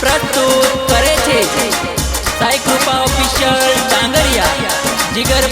પ્રસ્તુત કરે છે. સાઈ કૃપા ઓફિશિયલ ડાંગરિયા જીગર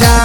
जा